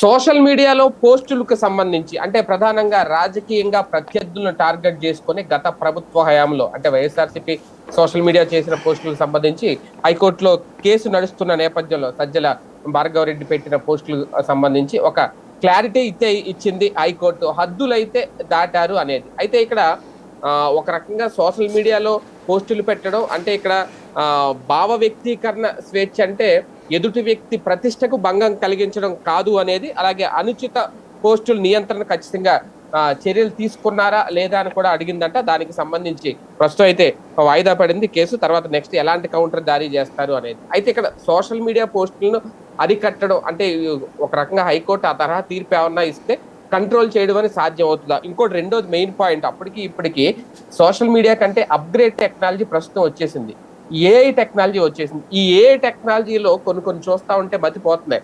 Social మీడియాలో పోస్టులకు సంబంధించి అంటే ప్రధానంగా రాజకీయంగా ప్రత్యర్థులను టార్గెట్ చేసుకుని గత ప్రభుత్వ హయాంలో అంటే వైఎస్ఆర్సీపీ సోషల్ మీడియా చేసిన పోస్టులకు సంబంధించి హైకోర్టులో కేసు నడుస్తున్న నేపథ్యంలో సజ్జల భార్గవరెడ్డి పెట్టిన పోస్టులకు సంబంధించి ఒక క్లారిటీ అయితే ఇచ్చింది హైకోర్టు. హద్దులైతే దాటారు అనేది. అయితే ఇక్కడ ఒక రకంగా సోషల్ మీడియాలో పోస్టులు పెట్టడం అంటే ఇక్కడ భావ వ్యక్తీకరణ స్వేచ్ఛ అంటే ఎదుటి వ్యక్తి ప్రతిష్టకు భంగం కలిగించడం కాదు అనేది అలాగే అనుచిత పోస్టుల నియంత్రణ ఖచ్చితంగా చర్యలు తీసుకున్నారా లేదా అని కూడా అడిగిందంట. దానికి సంబంధించి ప్రస్తుతం అయితే వాయిదా పడింది కేసు. తర్వాత నెక్స్ట్ ఎలాంటి కౌంటర్ జారీ చేస్తారు అనేది. అయితే ఇక్కడ సోషల్ మీడియా పోస్టులను అరికట్టడం అంటే ఒక రకంగా హైకోర్టు ఆ తరహా తీర్పు ఏమన్నా ఇస్తే కంట్రోల్ చేయడం అని సాధ్యం అవుతుందా ఇంకోటి రెండోది మెయిన్ పాయింట్. అప్పటికి ఇప్పటికి సోషల్ మీడియా కంటే అప్గ్రేడ్ టెక్నాలజీ ప్రస్తుతం వచ్చేసింది. ఏఐ టెక్నాలజీ వచ్చేసింది. ఈ ఏఐ టెక్నాలజీలో కొన్ని కొన్ని చూస్తా ఉంటే మతిపోతున్నాయి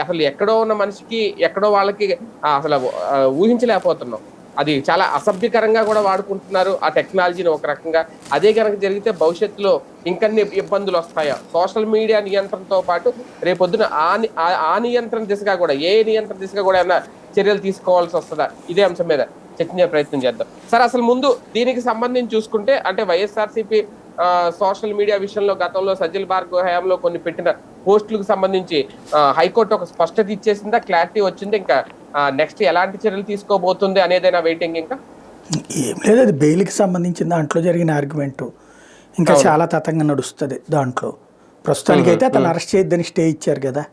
అసలు ఎక్కడో ఉన్న మనిషికి ఎక్కడో వాళ్ళకి అసలు ఊహించలేకపోతున్నాం. అది చాలా అసభ్యకరంగా కూడా వాడుకుంటున్నారు ఆ టెక్నాలజీని ఒక రకంగా. అదే కనుక జరిగితే భవిష్యత్తులో ఇంకన్ని ఇబ్బందులు వస్తాయా? సోషల్ మీడియా నియంత్రణతో పాటు రేపొద్దున ఆ- ఆ నియంత్రణ దిశగా కూడా ఏ నియంత్రణ దిశగా కూడా ఏమైనా చర్యలు తీసుకోవాల్సి వస్తుందా? ఇదే అంశం మీద. చర్చించే ప్రయత్నం చేద్దాం. సార్ అసలు ముందు దీనికి సంబంధించి చూసుకుంటే అంటే వైఎస్ఆర్సీపీ సోషల్ మీడియా విషయంలో గతంలో సజ్జల భార్గవ హయాంలో కొన్ని పెట్టిన పోస్టులకు సంబంధించి హైకోర్టు ఒక స్పష్టత ఇచ్చేసిందా? క్లారిటీ వచ్చింది? ఇంకా నెక్స్ట్ ఎలాంటి చర్యలు తీసుకోబోతుంది అనేదైనా వెయిటింగ్ ఇంకా? ఏం లేదు అది బెయిల్కి సంబంధించిన దాంట్లో జరిగిన ఆర్గ్యుమెంట్. ఇంకా చాలా తతంగా నడుస్తుంది దాంట్లో. ప్రస్తుతానికి అయితే అతను అరెస్ట్ చేయొద్దని స్టే ఇచ్చారు కదా.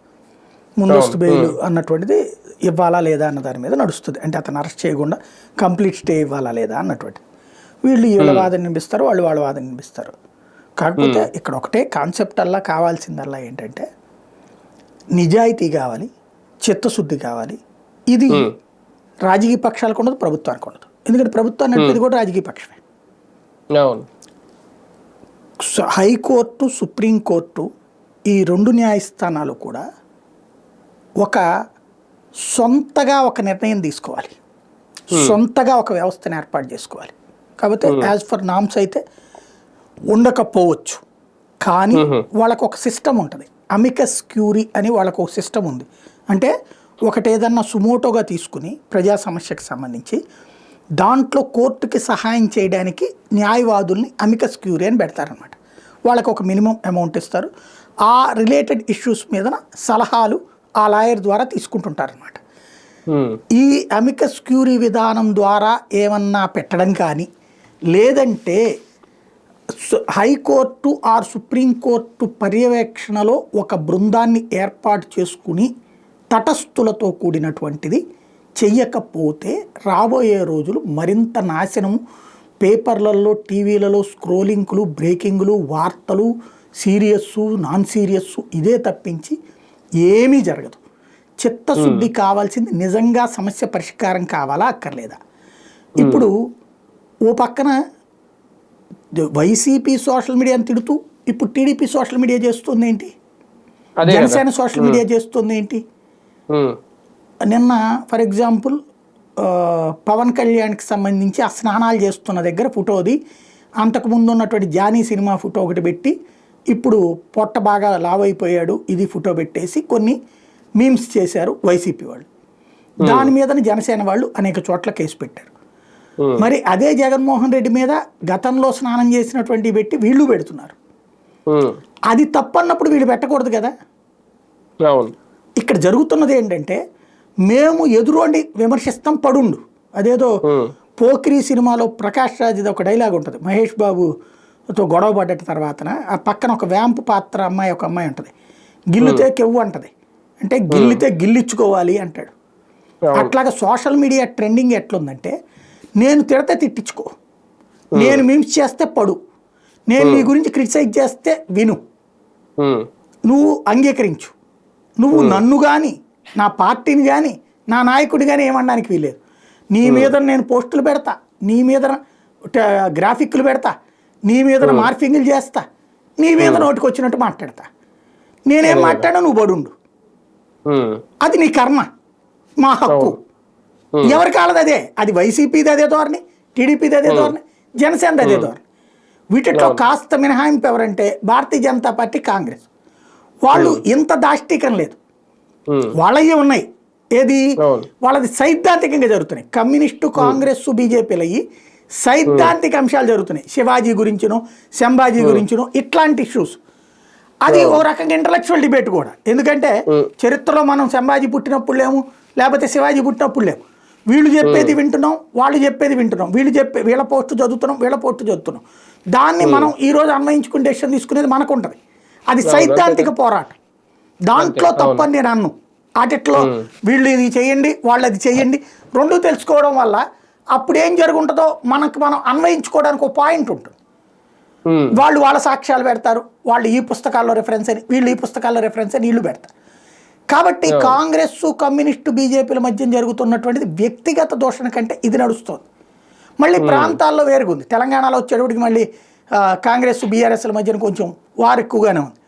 ముందస్తు బెయిల్ అన్నటువంటిది ఇవ్వాలా లేదా అన్న దాని మీద నడుస్తుంది. అంటే అతను అరెస్ట్ చేయకుండా కంప్లీట్ స్టే ఇవ్వాలా లేదా అన్నటువంటిది వీళ్ళు వీళ్ళ వాదన వినిపిస్తారు వాళ్ళు వాళ్ళ వాదన వినిపిస్తారు కాకపోతే ఇక్కడ ఒకటే కాన్సెప్ట్ అల్లా కావాల్సిందల్లా ఏంటంటే నిజాయితీ కావాలి చిత్తశుద్ధి కావాలి. ఇది రాజకీయ పక్షాలకు ఉండదు ప్రభుత్వానికి ఉండదు. ఎందుకంటే ప్రభుత్వాన్ని నడిపేది కూడా రాజకీయ పక్షమే. హైకోర్టు సుప్రీంకోర్టు ఈ రెండు న్యాయస్థానాలు కూడా ఒక సొంతగా ఒక నిర్ణయం తీసుకోవాలి. సొంతగా ఒక వ్యవస్థను ఏర్పాటు చేసుకోవాలి. కాకపోతే యాజ్ ఫర్ నామ్స్ అయితే ఉండకపోవచ్చు. కానీ వాళ్ళకు ఒక సిస్టమ్ ఉంటుంది. అమికస్ క్యూరీ అని వాళ్ళకు ఒక సిస్టమ్ ఉంది. అంటే ఒకటి ఏదన్నా సుమోటోగా తీసుకుని ప్రజా సమస్యకు సంబంధించి దాంట్లో కోర్టుకి సహాయం చేయడానికి న్యాయవాదుల్ని అమికస్ క్యూరీ అని పెడతారనమాట వాళ్ళకి ఒక మినిమం అమౌంట్ ఇస్తారు. ఆ రిలేటెడ్ ఇష్యూస్ మీద సలహాలు ఆ లాయర్ ద్వారా తీసుకుంటుంటారనమాట ఈ అమికస్ క్యూరీ విధానం ద్వారా ఏమన్నా పెట్టడం కానీ లేదంటే హైకోర్టు ఆర్ సుప్రీంకోర్టు పర్యవేక్షణలో ఒక బృందాన్ని ఏర్పాటు చేసుకుని తటస్థులతో కూడినటువంటిది చెయ్యకపోతే రాబోయే రోజులు మరింత నాశనము పేపర్లలో టీవీలలో స్క్రోలింగ్లు బ్రేకింగ్లు వార్తలు సీరియస్సు నాన్ సీరియస్సు ఇదే తప్పించి ఏమీ జరగదు. చిత్తశుద్ధి కావాల్సింది నిజంగా సమస్య పరిష్కారం కావాలా అక్కర్లేదా? ఇప్పుడు ఓ పక్కన వైసీపీ సోషల్ మీడియాని తిడుతూ ఇప్పుడు టీడీపీ సోషల్ మీడియా చేస్తుంది ఏంటి జనసేన సోషల్ మీడియా చేస్తుంది ఏంటి నిన్న ఫర్ ఎగ్జాంపుల్ పవన్ కళ్యాణ్కి సంబంధించి ఆ స్నానాలు చేస్తున్న దగ్గర ఫోటోది అంతకుముందు ఉన్నటువంటి జానీ సినిమా ఫోటో ఒకటి పెట్టి ఇప్పుడు పొట్ట బాగా లావైపోయాడు ఇది ఫోటో పెట్టేసి కొన్ని మీమ్స్ చేశారు వైసీపీ వాళ్ళు. దాని మీదని జనసేన వాళ్ళు అనేక చోట్ల కేసు పెట్టారు. మరి అదే జగన్మోహన్ రెడ్డి మీద గతంలో స్నానం చేసినటువంటి పెట్టి వీళ్ళు పెడుతున్నారు. అది తప్పన్నప్పుడు వీళ్ళు పెట్టకూడదు కదా? ఇక్కడ జరుగుతున్నది ఏంటంటే మేము ఎదురుండి విమర్శిస్తాం పడుండు. అదేదో పోకిరి సినిమాలో ప్రకాష్ రాజ్ది ఒక డైలాగ్ ఉంటుంది. మహేష్ బాబుతో గొడవ పడ్డట తర్వాతన ఆ పక్కన ఒక వ్యాంపు పాత్ర అమ్మాయి ఒక అమ్మాయి ఉంటుంది. గిల్లితే కెవ్వు అంటది. అంటే గిల్లితే గిల్లించుకోవాలి అంటాడు. అట్లాగా సోషల్ మీడియా ట్రెండింగ్ ఎట్లుందంటే నేను తిడితే తిట్టించుకో. నేను మిమ్స్ చేస్తే పడు. నేను నీ గురించి క్రిటిసైజ్ చేస్తే విను. నువ్వు అంగీకరించు. నువ్వు నన్ను కానీ నా పార్టీని కానీ నా నాయకుడి కానీ ఏమనడానికి వీలేదు నీ మీద నేను పోస్టులు పెడతా. నీ మీద గ్రాఫిక్లు పెడతా. నీ మీద మార్ఫింగ్లు చేస్తా. నీ మీద నోటికి వచ్చినట్టు మాట్లాడతా. నేనేం మాట్లాడా నువ్వు బడుండు అది నీ కర్మ. మా హక్కు. ఎవరి కాలది అదే? అది వైసీపీది అదే ధోరణి టీడీపీది అదే ధోరణి జనసేనది అదే ధోరణి. వీటిలో కాస్త మినహాయింపు ఎవరంటే భారతీయ జనతా పార్టీ కాంగ్రెస్. వాళ్ళు ఇంత దాష్టీకం లేదు. వాళ్ళవి ఉన్నాయి. ఏది. వాళ్ళది సైద్ధాంతికంగా జరుగుతున్నాయి. కమ్యూనిస్టు కాంగ్రెస్ బీజేపీలు అయ్యి సైద్ధాంతిక అంశాలు జరుగుతున్నాయి. శివాజీ గురించినో సంభాజీ గురించినో ఇట్లాంటి ఇష్యూస్ అది ఓ రకంగా ఇంటలెక్చువల్ డిబేట్ కూడా. ఎందుకంటే చరిత్రలో మనం సంభాజీ పుట్టినప్పుడు లేము లేకపోతే శివాజీ పుట్టినప్పుడు లేము. వీళ్ళు చెప్పేది వింటున్నాం వాళ్ళు చెప్పేది వింటున్నాం. వీళ్ళు చెప్పే వీళ్ళ పోస్ట్ చదువుతున్నాం వీళ్ళ పోస్ట్ చదువుతున్నాం. దాన్ని మనం ఈ రోజు అన్వయించుకుని డెసిషన్ తీసుకునేది మనకు ఉంటుంది అది సైద్ధాంతిక పోరాటం. దాంట్లో తప్పని నేను అన్ను. ఆటిట్లో వీళ్ళు ఇది చేయండి వాళ్ళు అది చేయండి. రెండు తెలుసుకోవడం వల్ల అప్పుడు ఏం జరుగుంటుందో మనకు మనం అన్వయించుకోవడానికి ఒక పాయింట్ ఉంటుంది. వాళ్ళు వాళ్ళ సాక్ష్యాలు పెడతారు వాళ్ళు ఈ పుస్తకాల్లో రెఫరెన్స్ అని వీళ్ళు ఈ పుస్తకాల్లో రెఫరెన్స్ అని వీళ్ళు పెడతారు. కాబట్టి కాంగ్రెస్ కమ్యూనిస్టు బీజేపీల మధ్య జరుగుతున్నటువంటిది వ్యక్తిగత దూషణ కంటే ఇది నడుస్తుంది. మళ్ళీ ప్రాంతాల్లో వేరుగా ఉంది తెలంగాణలో వచ్చేటప్పటికి మళ్ళీ కాంగ్రెస్ బీఆర్ఎస్ల మధ్యన కొంచెం వారు ఎక్కువగానే ఉంది.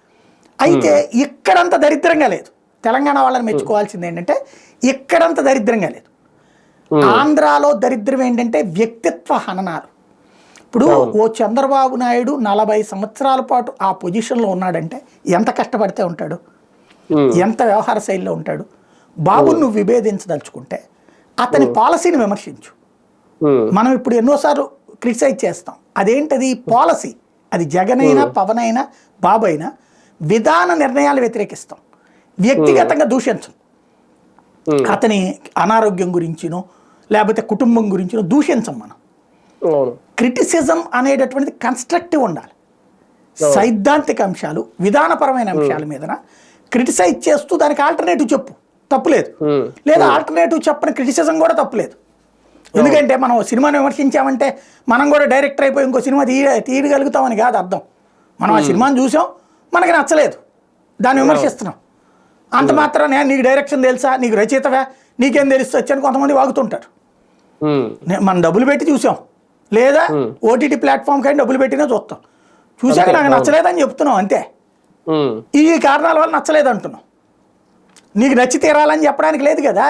అయితే ఇక్కడంత దరిద్రంగా లేదు. తెలంగాణ వాళ్ళని మెచ్చుకోవాల్సింది ఏంటంటే ఇక్కడంత దరిద్రంగా లేదు. ఆంధ్రాలో దరిద్రం ఏంటంటే వ్యక్తిత్వ హననాలు. ఇప్పుడు ఓ చంద్రబాబు నాయుడు నలభై సంవత్సరాల పాటు ఆ పొజిషన్లో ఉన్నాడంటే ఎంత కష్టపడితే ఉంటాడు? ఎంత వ్యవహార శైలిలో ఉంటాడు? బాబుని నువ్వు విభేదించదలుచుకుంటే అతని పాలసీని విమర్శించు. మనం ఇప్పుడు ఎన్నోసార్లు క్రిటిసైజ్ చేస్తాం. అదేంటది? పాలసీ. అది జగన్ అయినా పవన్ అయినా బాబు అయినా విధాన నిర్ణయాలు వ్యతిరేకిస్తాం. వ్యక్తిగతంగా దూషించం. అతని అనారోగ్యం గురించినో లేకపోతే కుటుంబం గురించినో దూషించం మనం. క్రిటిసిజం అనేటటువంటిది కన్స్ట్రక్టివ్ ఉండాలి. సైద్ధాంతిక అంశాలు విధానపరమైన అంశాల మీదన క్రిటిసైజ్ చేస్తూ దానికి ఆల్టర్నేటివ్ చెప్పు. తప్పులేదు లేదా. ఆల్టర్నేటివ్ చెప్పని క్రిటిసిజం కూడా తప్పులేదు ఎందుకంటే మనం సినిమాని విమర్శించామంటే మనం కూడా డైరెక్టర్ అయిపోయి ఇంకో సినిమా తీయ తీయగలుగుతామని కాదు అర్థం. మనం ఆ సినిమాని చూసాం మనకి నచ్చలేదు. దాన్ని విమర్శిస్తున్నాం. అంత మాత్రం నీకు డైరెక్షన్ తెలుసా? నీకు రచయితవా? నీకేం తెలుస్తుంది? అని కొంతమంది వాగుతుంటారు. మనం డబ్బులు పెట్టి చూసాం. లేదా ఓటీటీ ప్లాట్ఫామ్ కానీ డబ్బులు పెట్టినా చూస్తాం. చూసాక నాకు నచ్చలేదని చెప్తున్నాం అంతే. ఈ కారణాల వల్ల నచ్చలేదు అంటున్నాం నీకు నచ్చి తీరాలని చెప్పడానికి లేదు కదా.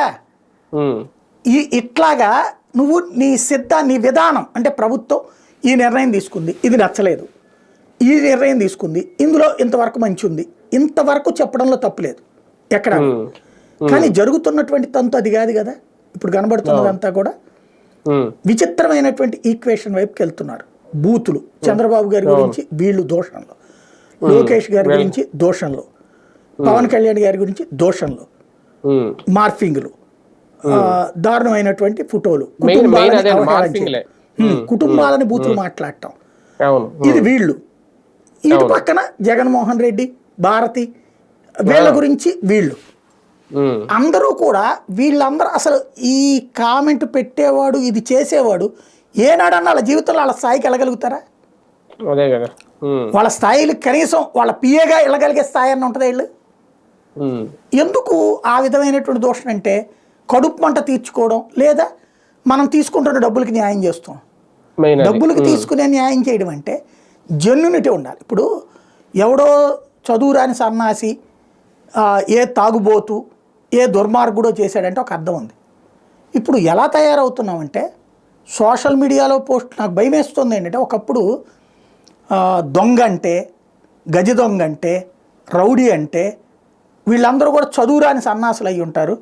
ఈ ఇట్లాగా నువ్వు నీ సిద్ధ నీ విధానం అంటే ప్రభుత్వం ఈ నిర్ణయం తీసుకుంది. ఇది నచ్చలేదు. ఈ నిర్ణయం తీసుకుంది. ఇందులో ఇంతవరకు మంచి ఉంది ఇంతవరకు చెప్పడంలో తప్పులేదు ఎక్కడ? కానీ జరుగుతున్నటువంటి తంతు అది కాదు కదా. ఇప్పుడు కనబడుతున్నదంతా కూడా విచిత్రమైనటువంటి ఈక్వేషన్ వైపుకి వెళ్తున్నారు బూతులు. చంద్రబాబు గారి గురించి వీళ్ళు దోషంలో లోకేష్ గారి గురించి దోషంలో పవన్ కళ్యాణ్ గారి గురించి దోషంలో. మార్ఫింగ్లు. దారుణమైనటువంటి ఫోటోలు. కుటుంబాలని కుటుంబాలని బూతులు మాట్లాడటం. ఇది వీళ్ళు. ఇటు పక్కన జగన్మోహన్ రెడ్డి భారతి వీళ్ళ గురించి వీళ్ళు. అందరూ కూడా వీళ్ళందరూ అసలు ఈ కామెంట్ పెట్టేవాడు ఇది చేసేవాడు ఏనాడన్నా వాళ్ళ జీవితంలో వాళ్ళ స్థాయికి వెళ్ళగలుగుతారా? అదే కదా. వాళ్ళ స్థాయిలు కనీసం వాళ్ళ పిఏగా వెళ్ళగలిగే స్థాయి అన్న ఉంటుంది వీళ్ళు? ఎందుకు ఆ విధమైనటువంటి దోషం అంటే కడుపు మంట తీర్చుకోవడం లేదా మనం తీసుకుంటున్న డబ్బులకి న్యాయం చేస్తాం. డబ్బులకి తీసుకునే న్యాయం చేయడం అంటే జెన్యునిటీ ఉండాలి. ఇప్పుడు ఎవడో చదువురాని సన్నాసి ఏ తాగుబోతు ఏ దుర్మార్గుడో చేశాడంటే ఒక అర్థం ఉంది. ఇప్పుడు ఎలా తయారవుతున్నామంటే సోషల్ మీడియాలో పోస్ట్ నాకు భయం వేస్తుంది ఏంటంటే ఒకప్పుడు దొంగ అంటే గజ దొంగ అంటే రౌడీ అంటే వీళ్ళందరూ కూడా చదువురాని సన్నాసులు అయి ఉంటారు.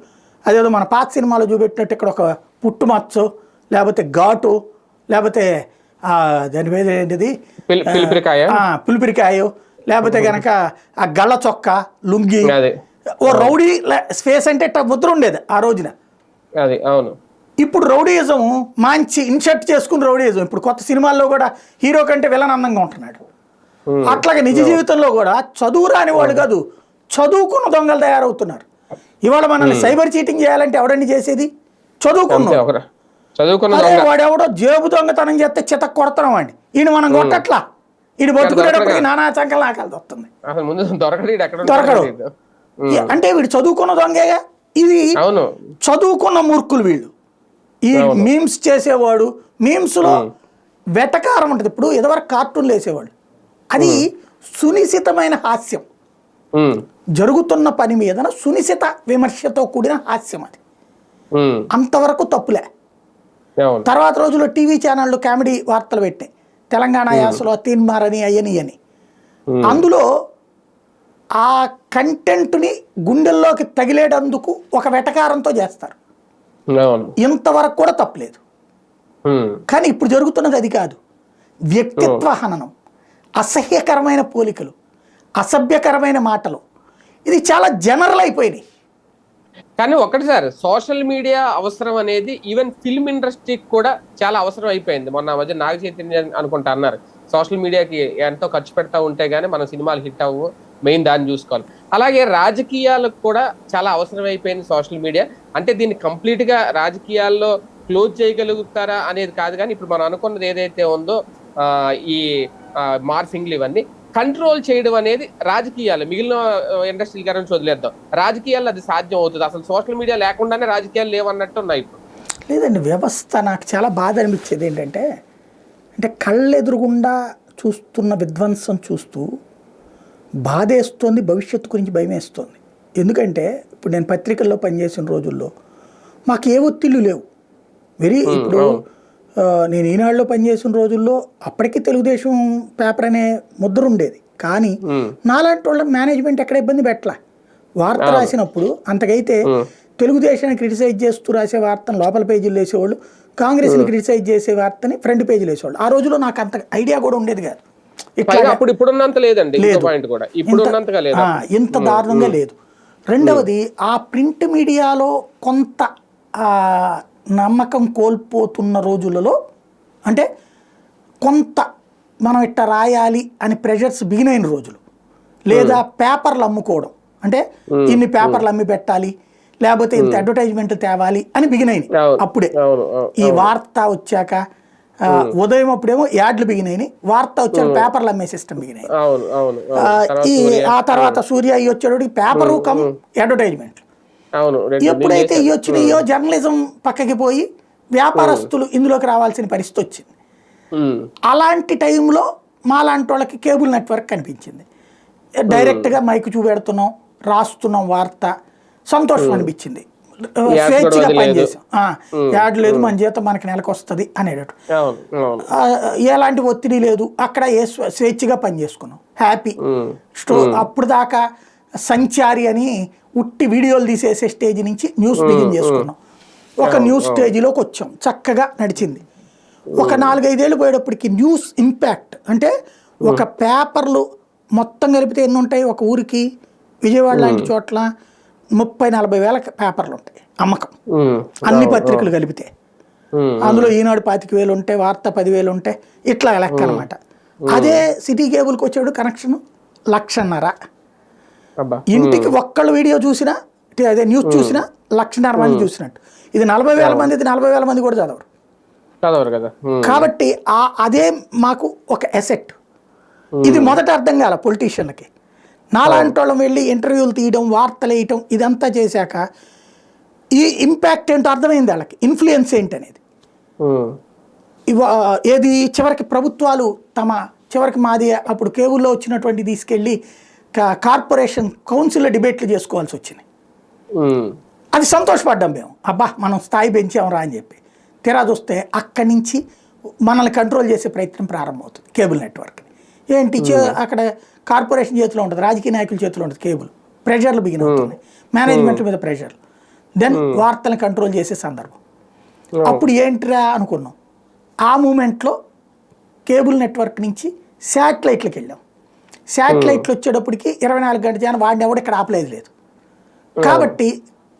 అదేదో మన పాత సినిమాలో చూపెట్టినట్టు ఇక్కడ ఒక పుట్టుమచ్చో లేకపోతే ఘాటు లేకపోతే దాని మీద ఏంటిది? పిల్- పిలిపిరికాయ? లేకపోతే గనక ఆ గళ్ళ చొక్క లుంగి ఓ రౌడీ స్పేస్ అంటే ముద్ర ఉండేది ఆ రోజున. అది అవును. ఇప్పుడు రౌడీయిజం మంచి ఇన్షర్ట్ చేసుకుని రౌడీయిజం ఇప్పుడు కొత్త సినిమాల్లో కూడా హీరో కంటే విలన్ అందంగా ఉంటున్నాడు. అట్లాగే నిజ జీవితంలో కూడా చదువు రాని వాళ్ళు కాదు చదువుకున్న దొంగలు తయారవుతున్నారు. ఇవాళ మనల్ని సైబర్ చీటింగ్ చేయాలంటే ఎవడండి చేసేది? చదువుకున్న. అదే దొంగ. వాడెవడో జేబు దొంగతనం చేస్తే చిత కొడతాం వాడిని. ఈయన మనం కొట్టట్లా? ఈయన బతుకునేటప్పటికి నానా చంకలు నాకాల్సి వస్తుంది దొరకడు అంటే వీడు చదువుకున్న దొంగేగా ఇది చదువుకున్న మూర్ఖులు వీళ్ళు. ఈ మీమ్స్ చేసేవాడు మీమ్స్లో వెటకారం ఉంటుంది. ఇప్పుడు ఇదివరకు కార్టూన్లు వేసేవాళ్ళు అది సునిశితమైన హాస్యం. జరుగుతున్న పని మీదన సునిశిత విమర్శతో కూడిన హాస్యం అది. అంతవరకు తప్పులే. తర్వాత రోజుల్లో టీవీ ఛానళ్ళు కామెడీ వార్తలు పెట్టాయి తెలంగాణ యాసలో తీన్మారని అయ్యని అని. అందులో ఆ కంటెంట్ని గుండెల్లోకి తగిలేటందుకు ఒక వెటకారంతో చేస్తారు. ఇంతవరకు కూడా తప్పలేదు. కానీ ఇప్పుడు జరుగుతున్నది అది కాదు. వ్యక్తిత్వ హననం అసహ్యకరమైన పోలికలు అసభ్యకరమైన మాటలు ఇది చాలా జనరల్ అయిపోయినాయి. కానీ ఒకటి సార్ సోషల్ మీడియా అవసరం అనేది ఈవెన్ ఫిల్మ్ ఇండస్ట్రీకి కూడా చాలా అవసరం అయిపోయింది. మొన్న మధ్య నాగ చైతన్య అనుకుంటా అన్నారు. సోషల్ మీడియాకి ఎంతో ఖర్చు పెడతా ఉంటే గానీ మన సినిమాలు హిట్ అవ్వు. మెయిన్ దాన్ని చూసుకోవాలి. అలాగే రాజకీయాలకు కూడా చాలా అవసరమైపోయింది సోషల్ మీడియా. అంటే దీన్ని కంప్లీట్గా రాజకీయాల్లో క్లోజ్ చేయగలుగుతారా అనేది కాదు కానీ ఇప్పుడు మనం అనుకున్నది ఏదైతే ఉందో ఈ మార్ఫింగ్లు ఇవన్నీ కంట్రోల్ చేయడం అనేది రాజకీయాలు. మిగిలిన ఇండస్ట్రీల గురించి వదిలేద్దాం. రాజకీయాలు అది సాధ్యం అవుతుంది. అసలు సోషల్ మీడియా లేకుండానే రాజకీయాలు లేవన్నట్టు ఉన్నాయి ఇప్పుడు. లేదండి వ్యవస్థ నాకు చాలా బాధ అనిపించేది ఏంటంటే అంటే కళ్ళెదురుగుండా చూస్తున్న విధ్వంసం చూస్తూ బాధేస్తోంది భవిష్యత్తు గురించి భయమేస్తోంది. ఎందుకంటే ఇప్పుడు నేను పత్రికల్లో పనిచేసిన రోజుల్లో మాకు ఏ ఒత్తిళ్ళు లేవు. వెరీ ఇప్పుడు నేను ఈనాడులో పనిచేసిన రోజుల్లో అప్పటికి తెలుగుదేశం పేపర్ అనే ముద్ర ఉండేది. కానీ నాలాంటి వాళ్ళ మేనేజ్మెంట్ ఎక్కడ ఇబ్బంది పెట్టలా? వార్త రాసినప్పుడు అంతకైతే తెలుగుదేశాన్ని క్రిటిసైజ్ చేస్తూ రాసే వార్తను లోపల పేజీలు వేసేవాళ్ళు కాంగ్రెస్ని క్రిటిసైజ్ చేసే వార్తని ఫ్రంట్ పేజీలు వేసేవాళ్ళు. ఆ రోజులో నాకు అంత ఐడియా కూడా ఉండేది కాదు. అప్పుడు ఇప్పుడున్నంత లేదండి పాయింట్ కూడా. ఇప్పుడున్నంతగా లేదు. ఇంత దారుణంగా లేదు. రెండవది ఆ ప్రింట్ మీడియాలో కొంత నమ్మకం కోల్పోతున్న రోజులలో అంటే కొంత మనం ఇట్ట రాయాలి అని ప్రెషర్స్ బిగినైన రోజులు. లేదా పేపర్లు అమ్ముకోవడం. అంటే ఇన్ని పేపర్లు అమ్మి పెట్టాలి లేకపోతే ఇంత అడ్వర్టైజ్మెంట్ తేవాలి అని బిగినైనవి అవును. అప్పుడే. ఈ వార్త వచ్చాక ఉదయం అప్పుడేమో యాడ్లు బిగినాయి వార్త వచ్చాక పేపర్లు అమ్మే సిస్టమ్ బిగినాయి. ఈ. ఆ తర్వాత సూర్య అయ్యి వచ్చేటోడికి పేపరు కమ్ అడ్వర్టైజ్మెంట్ ఎప్పుడైతే ఇవి వచ్చినాయో జర్నలిజం పక్కకి పోయి వ్యాపారస్తులు ఇందులోకి రావాల్సిన పరిస్థితి వచ్చింది. అలాంటి టైంలో మాలాంటి వాళ్ళకి కేబుల్ నెట్వర్క్ కనిపించింది. డైరెక్ట్గా మైక్ చూపెడుతున్నాం రాస్తున్నాం వార్త సంతోషం అనిపించింది. స్వేచ్ఛగా పనిచేసాం. యాడ్ లేదు మన జీతం మనకి నెలకు వస్తుంది అనేటట్టు ఎలాంటి ఒత్తిడి లేదు. అక్కడ ఏ స్వ- స్వేచ్ఛగా పనిచేసుకున్నాం. హ్యాపీ. స్టో అప్పుడు దాకా సంచారి అని ఉట్టి వీడియోలు తీసేసే స్టేజ్ నుంచి న్యూస్ బిగిన్ చేసుకున్నాం. ఒక న్యూస్ స్టేజ్లోకి వచ్చాం. చక్కగా నడిచింది. ఒక నాలుగైదేళ్ళు పోయేటప్పటికి న్యూస్ ఇంపాక్ట్. అంటే ఒక పేపర్లు మొత్తం కలిపితే ఎన్ని ఉంటాయి ఒక ఊరికి విజయవాడ లాంటి చోట్ల ముప్పై నలభై వేల పేపర్లు ఉంటాయి అమ్మకం అన్ని పత్రికలు కలిపితే. అందులో ఈనాడు పాతిక వేలు ఉంటాయి వార్త పదివేలు ఉంటాయి ఇట్లా లెక్క అనమాట అదే సిటీ కేబుల్కి వచ్చాడు కనెక్షన్ లక్షన్నర. ఇంటికి ఒక్కళ్ళు వీడియో చూసినా అదే న్యూస్ చూసినా లక్షన్నర మంది చూసినట్టు. ఇది నలభై వేల మంది ఇది నలభై వేల మంది కూడా చదవరు. చదవరు కదా. కాబట్టి అదే మాకు ఒక ఎసెట్. ఇది మొదట అర్థం కాల పొలిటీషియన్లకి. నాలాంటి వాళ్ళం వెళ్ళి ఇంటర్వ్యూలు తీయడం వార్తలు వేయటం ఇదంతా చేశాక ఈ ఇంపాక్ట్ ఏంటో అర్థమైంది వాళ్ళకి. ఇన్ఫ్లుయెన్స్ ఏంటనేది. ఉమ్, ఇవ- ఏది చివరికి ప్రభుత్వాలు తమ చివరికి మాది అప్పుడు కేబుల్లో వచ్చినటువంటి తీసుకెళ్ళి కార్పొరేషన్ కౌన్సిల్లో డిబేట్లు చేసుకోవాల్సి వచ్చింది. ఉమ్, అది సంతోషపడ్డాం మేము. అబ్బా మనం స్థాయి పెంచాం రా అని చెప్పి. తీరా చూస్తే అక్కడి నుంచి మనల్ని కంట్రోల్ చేసే ప్రయత్నం ప్రారంభమవుతుంది కేబుల్ నెట్వర్క్. ఏంటి చే- అక్కడ కార్పొరేషన్ చేతిలో ఉంటుంది రాజకీయ నాయకుల చేతిలో ఉంటుంది కేబుల్. ప్రెషర్లు బిగిన్ అవుతున్నాయి. మేనేజ్మెంట్ మీద ప్రెషర్లు దెన్ వార్తలను కంట్రోల్ చేసే సందర్భం. అప్పుడు ఏంటిరా అనుకున్నాం? ఆ మూమెంట్లో కేబుల్ నెట్వర్క్ నుంచి శాటిలైట్లకు వెళ్ళాం. శాటిలైట్లు వచ్చేటప్పటికి ఇరవై నాలుగు గంటల జనం వాడిని ఎవడు ఇక్కడ ఆపలేదు లేదు. కాబట్టి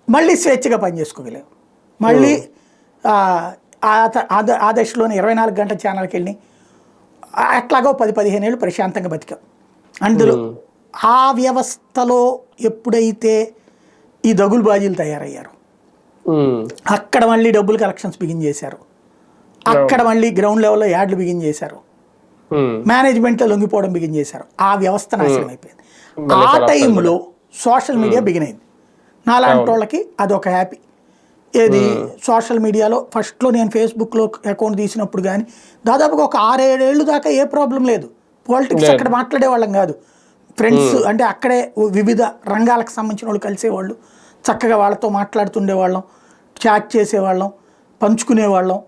మళ్ళీ స్వేచ్ఛగా పనిచేసుకోగలేవు మళ్ళీ ఆ, దశలోనే ఇరవై నాలుగు గంటల ఛానల్కి వెళ్ళి అట్లాగో పది పదిహేను ఏళ్ళు ప్రశాంతంగా బతికాం. అందులో ఆ వ్యవస్థలో ఎప్పుడైతే ఈ దగులు బాజీలు తయారయ్యారు అక్కడ మళ్ళీ డబ్బులు కలెక్షన్స్ బిగిన్ చేశారు. అక్కడ మళ్ళీ గ్రౌండ్ లెవెల్లో యాడ్లు బిగిన్ చేశారు. మేనేజ్మెంట్లో లొంగిపోవడం బిగిన్ చేశారు. ఆ వ్యవస్థ నాశనం అయిపోయింది. ఆ టైంలో సోషల్ మీడియా బిగిన్ అయింది. నాలాంటి వాళ్ళకి అదొక హ్యాపీ. ఏది? సోషల్ మీడియాలో ఫస్ట్లో నేను ఫేస్బుక్లో అకౌంట్ తీసినప్పుడు కానీ దాదాపుగా ఒక ఆరేడేళ్ళు దాకా ఏ ప్రాబ్లం లేదు. పాలిటిక్స్ అక్కడ మాట్లాడే వాళ్ళం కాదు. ఫ్రెండ్స్ అంటే అక్కడే వివిధ రంగాలకు సంబంధించిన వాళ్ళు కలిసేవాళ్ళు. చక్కగా వాళ్ళతో మాట్లాడుతుండేవాళ్ళం చాట్ చేసేవాళ్ళం పంచుకునేవాళ్ళం.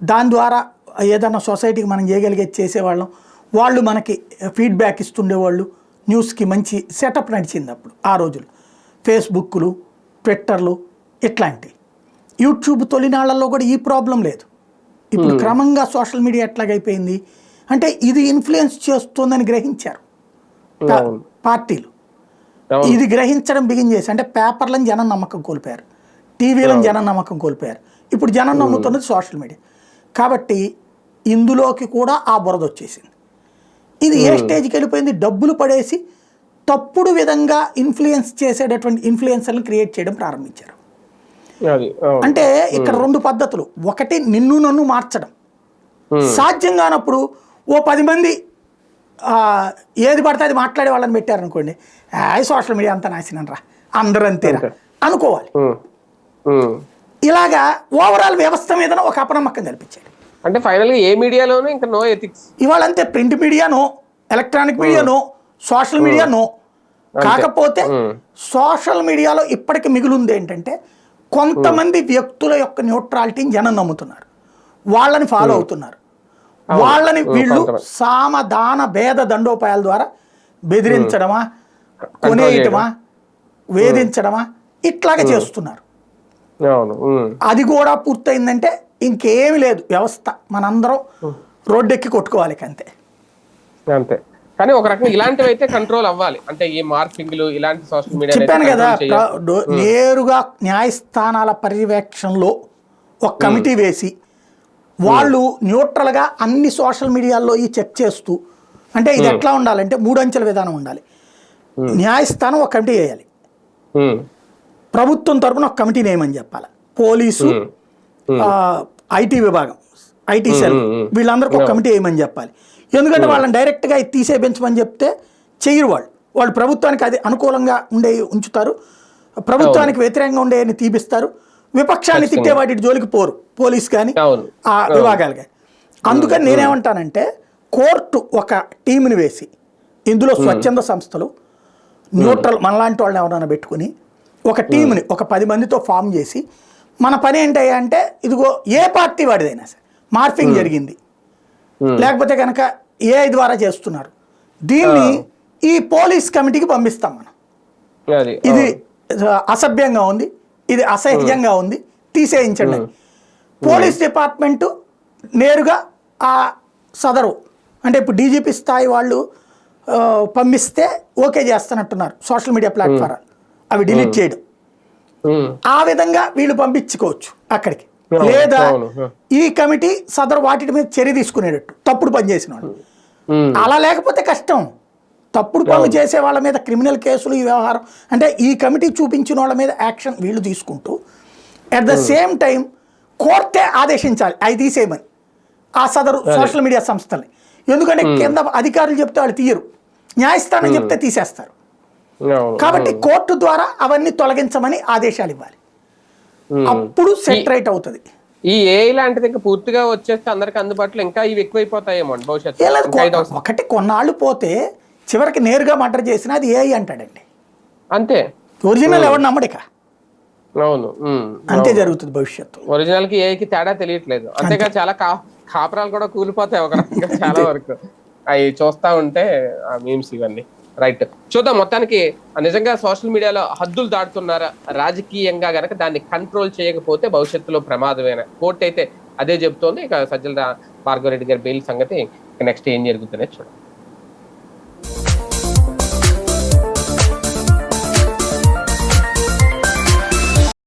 దాని ద్వారా ఏదన్నా సొసైటీకి మనం చేయగలిగేది చేసేవాళ్ళం. వాళ్ళు మనకి ఫీడ్బ్యాక్ ఇస్తుండేవాళ్ళు. న్యూస్కి మంచి సెటప్ నడిచింది అప్పుడు ఆ రోజులు ఫేస్బుక్లు ట్విట్టర్లు ఇట్లాంటి యూట్యూబ్ తొలినాళ్ళలో కూడా ఈ ప్రాబ్లం లేదు. ఇప్పుడు క్రమంగా సోషల్ మీడియా ఎట్లాగైపోయింది? అంటే ఇది ఇన్ఫ్లుయెన్స్ చేస్తుందని గ్రహించారు. అవును. పార్టీలు. అవును. ఇది గ్రహించడం బిగిన్ చేసి అంటే పేపర్లను జనం నమ్మకం కోల్పోయారు. టీవీలను జనం నమ్మకం కోల్పోయారు. ఇప్పుడు జనం నమ్ముతున్నది సోషల్ మీడియా. కాబట్టి ఇందులోకి కూడా ఆ బురద వచ్చేసింది. ఇది ఏ స్టేజ్కి వెళ్ళిపోయింది? డబ్బులు పడేసి తప్పుడు విధంగా ఇన్ఫ్లుయెన్స్ చేసేటటువంటి ఇన్ఫ్లుయెన్సర్లను క్రియేట్ చేయడం ప్రారంభించారు. అంటే ఇక్కడ రెండు పద్ధతులు. ఒకటి నిన్ను నన్ను మార్చడం. సాధ్యం కానప్పుడు ఓ పది మంది ఏది పడితే అది మాట్లాడే వాళ్ళని పెట్టారనుకోండి సోషల్ మీడియా అంతా నాశనం రా. అందరూ అంతేరా. అంతే. అనుకోవాలి. ఇలాగా ఓవరాల్ వ్యవస్థ మీద ఒక అపనమ్మకం కల్పించాడు. అంటే ఫైనల్గా ఏ మీడియాలోనూ ఇంకా నో ఎథిక్స్ ఇవాళ అంతే print media no electronic media no social media no కాకపోతే. సోషల్ మీడియాలో ఇప్పటికి మిగిలింది ఏంటంటే కొంతమంది వ్యక్తుల యొక్క న్యూట్రాలిటీని జనం నమ్ముతున్నారు. వాళ్ళని ఫాలో అవుతున్నారు. వాళ్ళని వీళ్ళు. సామదాన భేద దండోపాయాల ద్వారా బెదిరించడమా కొనేయటమా వేధించడమా? ఇట్లాగే చేస్తున్నారు. అది కూడా పూర్తయిందంటే ఇంకేమీ లేదు. వ్యవస్థ మనందరం రోడ్డెక్కి కొట్టుకోవాలి అంతే అంతే. కానీ ఒక రకంగా ఇలాంటివి అయితే కంట్రోల్ అవ్వాలి. అంటే ఈ మార్ఫింగ్లు ఇలాంటి సోషల్ మీడియా చెప్పాను కదా నేరుగా న్యాయస్థానాల పర్యవేక్షణలో ఒక కమిటీ వేసి వాళ్ళు న్యూట్రల్గా అన్ని సోషల్ మీడియాల్లో ఈ చెక్ చేస్తూ అంటే ఇది ఎట్లా ఉండాలంటే మూడు అంచెల విధానం ఉండాలి. న్యాయస్థానం ఒక కమిటీ వేయాలి. ప్రభుత్వం తరపున ఒక కమిటీ నేమని చెప్పాలి. పోలీసు ఐటీ విభాగం ఐటీ సెల్. వీళ్ళందరికీ ఒక కమిటీ వేయమని చెప్పాలి. ఎందుకంటే వాళ్ళని డైరెక్ట్గా ఇది తీసేపించమని చెప్తే చెయ్యరు వాళ్ళు. వాళ్ళు ప్రభుత్వానికి అది అనుకూలంగా ఉండే ఉంచుతారు. ప్రభుత్వానికి వ్యతిరేకంగా ఉండేని తీపిస్తారు. విపక్షాన్ని తిట్టే వాటి జోలికి పోరు. పోలీస్ కానీ ఆ విభాగాలు కానీ. అందుకని నేనేమంటానంటే కోర్టు ఒక టీంని వేసి ఇందులో స్వచ్ఛంద సంస్థలు న్యూట్రల్ మనలాంటి వాళ్ళని ఎవరైనా పెట్టుకుని ఒక టీంని ఒక పది మందితో ఫామ్ చేసి మన పని ఏంటయ్యా అంటే ఇదిగో ఏ పార్టీ వాడిదైనా సరే మార్ఫింగ్ జరిగింది. లేకపోతే కనుక ఏఐ ద్వారా చేస్తున్నారు. దీన్ని ఈ పోలీస్ కమిటీకి పంపిస్తాం మనం. ఇది అసభ్యంగా ఉంది ఇది అసహ్యంగా ఉంది తీసేయించండి. పోలీస్ డిపార్ట్మెంటు నేరుగా ఆ సదరు అంటే ఇప్పుడు డీజీపీ స్థాయి వాళ్ళు పంపిస్తే ఓకే చేస్తున్నట్టున్నారు సోషల్ మీడియా ప్లాట్ఫామ్ అవి డిలీట్ చేయడం. ఆ విధంగా వీళ్ళు పంపించుకోవచ్చు అక్కడికి. లేదా. ఈ కమిటీ సదరు వాటి మీద చర్య తీసుకునేటట్టు తప్పుడు పని చేసిన వాళ్ళు. అలా లేకపోతే కష్టం. తప్పుడు పనులు చేసే వాళ్ళ మీద క్రిమినల్ కేసులు ఈ వ్యవహారం అంటే ఈ కమిటీ చూపించిన వాళ్ళ మీద యాక్షన్ వీళ్ళు తీసుకుంటూ అట్ ద సేమ్ టైం కోర్టే ఆదేశించాలి. అవి తీసేయమని. ఆ సదరు సోషల్ మీడియా సంస్థల్ని. ఎందుకంటే కింద అధికారులు చెప్తే వాళ్ళు తీయరు. న్యాయస్థానం చెప్తే తీసేస్తారు. కాబట్టి కోర్టు ద్వారా అవన్నీ తొలగించమని ఆదేశాలు ఇవ్వాలి. అప్పుడు సెట్ రైట్ అవుతుంది. ఈ ఏ లాంటిది ఇంకా పూర్తిగా వచ్చేస్తే అందరికి అందుబాటులో ఇంకా ఇవి ఎక్కువైపోతాయేమో భవిష్యత్తు. ఒకటి కొన్నాళ్ళు పోతే చివరికి నేరుగా మర్డర్ చేసినా అది ఏఐ అంటాడండి. అంతే. ఒరిజినల్ ఎవరు నమ్మడిక అవును. అంతే జరుగుతుంది భవిష్యత్తు. ఒరిజినల్కి ఏకి తేడా తెలియట్లేదు. అంతేగా చాలా కా కాపురాలు కూడా కూలిపోతాయి ఒక చాలా వరకు. అవి చూస్తా ఉంటే ఆ మీమ్స్ ఇవన్నీ. రైట్. చూద్దాం మొత్తానికి నిజంగా సోషల్ మీడియాలో హద్దులు దాటుతున్నారా? రాజకీయంగా గనక దాన్ని కంట్రోల్ చేయకపోతే భవిష్యత్తులో ప్రమాదమైన? కోర్టు అయితే అదే చెబుతోంది. ఇక సజ్జల భార్గవరెడ్డి గారి బెయిల్ సంగతి నెక్స్ట్ ఏం జరుగుతుందో చూడండి